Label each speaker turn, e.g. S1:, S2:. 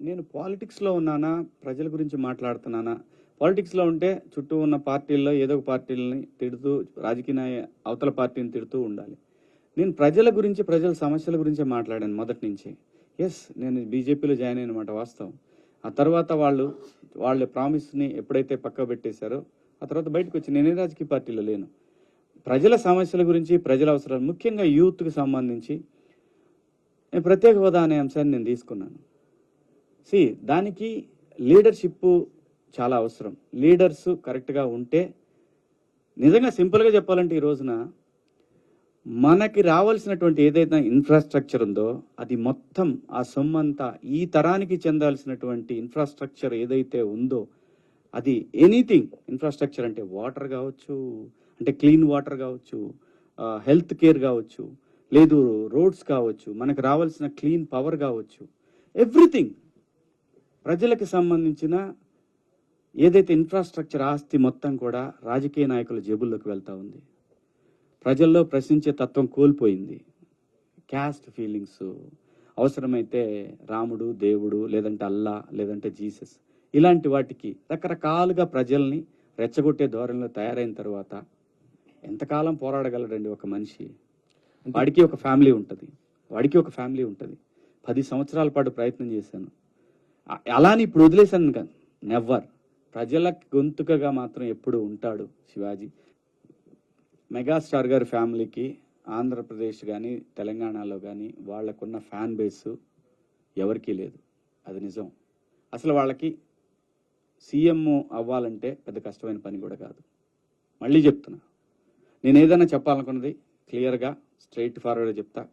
S1: నేను పాలిటిక్స్లో ఉన్నానా? ప్రజల గురించి మాట్లాడుతున్నానా? పాలిటిక్స్లో ఉంటే చుట్టూ ఉన్న పార్టీల్లో ఏదో ఒక పార్టీలని తిడుతూ రాజకీయ నాయ- అవతల పార్టీని తిడుతూ ఉండాలి. నేను ప్రజల గురించి ప్రజల సమస్యల గురించే మాట్లాడాను మొదటి నుంచి. ఎస్ నేను బీజేపీలో జాయిన్ అయిన మాట వాస్తవం. ఆ తర్వాత వాళ్ళు వాళ్ళ ప్రామిస్ని ఎప్పుడైతే పక్క పెట్టేశారో ఆ తర్వాత బయటకు వచ్చి నేనే రాజకీయ పార్టీలో లేను. ప్రజల సమస్యల గురించి ప్రజల అవసరాలు ముఖ్యంగా యూత్కి సంబంధించి నేను ప్రత్యేక హోదా అనే అంశాన్ని నేను తీసుకున్నాను. సి దానికి లీడర్షిప్ చాలా అవసరం. లీడర్స్ కరెక్ట్గా ఉంటే నిజంగా సింపుల్గా చెప్పాలంటే ఈ రోజున మనకి రావాల్సినటువంటి ఏదైతే ఇన్ఫ్రాస్ట్రక్చర్ ఉందో అది మొత్తం ఆ సొమ్మంతా ఈ తరానికి చెందాల్సినటువంటి ఇన్ఫ్రాస్ట్రక్చర్ ఏదైతే ఉందో అది ఎనీథింగ్. ఇన్ఫ్రాస్ట్రక్చర్ అంటే వాటర్ కావచ్చు అంటే క్లీన్ వాటర్ కావచ్చు హెల్త్ కేర్ కావచ్చు లేదు రోడ్స్ కావచ్చు మనకు రావాల్సిన క్లీన్ పవర్ కావచ్చు ఎవ్రీథింగ్. ప్రజలకు సంబంధించిన ఏదైతే ఇన్ఫ్రాస్ట్రక్చర్ ఆస్తి మొత్తం కూడా రాజకీయ నాయకుల జేబుల్లోకి వెళ్తూ ఉంది. ప్రజల్లో ప్రశ్నించే తత్వం కోల్పోయింది. క్యాస్ట్ ఫీలింగ్స్ అవసరమైతే రాముడు దేవుడు లేదంటే అల్లా లేదంటే జీసస్ ఇలాంటి వాటికి రకరకాలుగా ప్రజల్ని రెచ్చగొట్టే ధోరణిలో తయారైన తర్వాత ఎంతకాలం పోరాడగలడండి ఒక మనిషి? వాడికి ఒక ఫ్యామిలీ ఉంటుంది. వాడికి ఒక ఫ్యామిలీ ఉంటుంది. పది సంవత్సరాల పాటు ప్రయత్నం చేశాను. అలా అని ఇప్పుడు వదిలేశాను కాదు నెవర్ ప్రజల గొంతుకగా మాత్రం ఎప్పుడు ఉంటాడు శివాజీ. మెగాస్టార్ గారి ఫ్యామిలీకి ఆంధ్రప్రదేశ్ కానీ తెలంగాణలో కానీ వాళ్ళకున్న ఫ్యాన్ బేస్ ఎవరికీ లేదు. అది నిజం. అసలు వాళ్ళకి సీఎం అవ్వాలంటే పెద్ద కష్టమైన పని కూడా కాదు. మళ్ళీ చెప్తున్నా. నేను ఏదైనా చెప్పాలనుకున్నది క్లియర్గా స్ట్రైట్ ఫార్వర్డ్ చెప్తా.